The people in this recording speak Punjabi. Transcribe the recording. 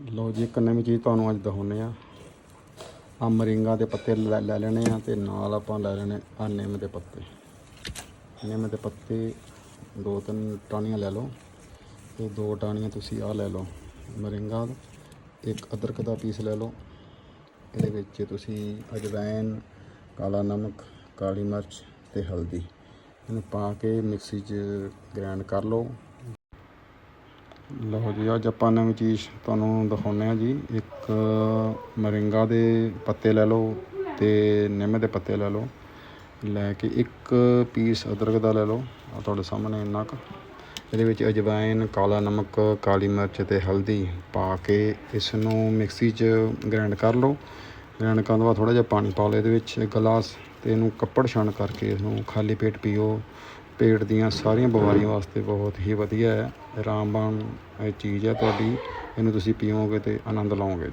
ਲਓ ਜੀ, ਇੱਕ ਨਵੀਂ ਚੀਜ਼ ਤੁਹਾਨੂੰ ਅੱਜ ਦਿਖਾਉਂਦੇ ਆ ਆ ਮਰਿੰਗਾ ਦੇ ਪੱਤੇ ਲੈ ਲੈ ਲੈਣੇ ਆ ਤੇ ਨਾਲ ਆਪਾਂ ਲੈ ਲੈਣੇ ਆ ਨਿੰਮ ਦੇ ਪੱਤੇ। ਨਿੰਮ ਦੇ ਪੱਤੇ ਦੋ ਤਿੰਨ ਟਾਹਣੀਆਂ ਲੈ ਲਓ ਤੇ ਦੋ ਟਾਹਣੀਆਂ ਤੁਸੀਂ ਆ ਲੈ ਲਓ। ਮਰਿੰਗਾ ਇੱਕ ਅਦਰਕ ਦਾ ਪੀਸ ਲੈ ਲਓ। ਇਹਦੇ ਵਿੱਚ ਤੁਸੀਂ ਅਜਵਾਇਨ ਕਾਲਾ ਨਮਕ, ਕਾਲੀ ਮਿਰਚ ਤੇ ਹਲਦੀ। ਇਹਨੂੰ ਪਾ ਕੇ ਮਿਕਸੀ 'ਚ ਗ੍ਰਾਈਂਡ ਕਰ ਲਓ। ਲਓ ਜੀ, ਅੱਜ ਆਪਾਂ ਨਵੀਂ ਚੀਜ਼ ਤੁਹਾਨੂੰ ਦਿਖਾਉਂਦੇ ਆ ਜੀ। ਇੱਕ ਮਰਿੰਗਾ ਦੇ ਪੱਤੇ ਲੈ ਲਓ ਤੇ ਨਿੰਮ ਦੇ ਪੱਤੇ ਲੈ ਲਓ। ਲੈ ਕੇ ਇੱਕ ਪੀਸ ਅਦਰਕ ਦਾ ਲੈ ਲਓ। ਆ ਤੁਹਾਡੇ ਸਾਹਮਣੇ ਇੰਨਾ ਕੁ। ਇਹਦੇ ਵਿੱਚ ਅਜਵਾਇਨ, ਕਾਲਾ ਨਮਕ, ਕਾਲੀ ਮਿਰਚ ਤੇ ਹਲਦੀ ਪਾ ਕੇ ਇਸ ਨੂੰ ਮਿਕਸੀ 'ਚ ਗ੍ਰਾਈਂਡ ਕਰ ਲਓ। ਗ੍ਰਾਈਂਡ ਕਰਨ ਤੋਂ ਬਾਅਦ ਥੋੜਾ ਜਿਹਾ ਪਾਣੀ ਪਾ ਲਓ ਇਹਦੇ ਵਿੱਚ ਗਲਾਸ ਤੇ ਇਹਨੂੰ ਕੱਪੜ ਛਣ ਕਰਕੇ ਇਸ ਨੂੰ ਖਾਲੀ ਪੇਟ ਪੀਓ। ਪੇਟ ਦੀਆਂ ਸਾਰੀਆਂ ਬਿਮਾਰੀਆਂ ਵਾਸਤੇ ਬਹੁਤ ਹੀ ਵਧੀਆ ਹੈ। ਰਾਮਬਾਣ, ਇਹ ਚੀਜ਼ ਹੈ ਤੁਹਾਡੀ। ਇਹਨੂੰ ਤੁਸੀਂ ਪੀਓਗੇ ਅਤੇ ਆਨੰਦ ਲਓਗੇ।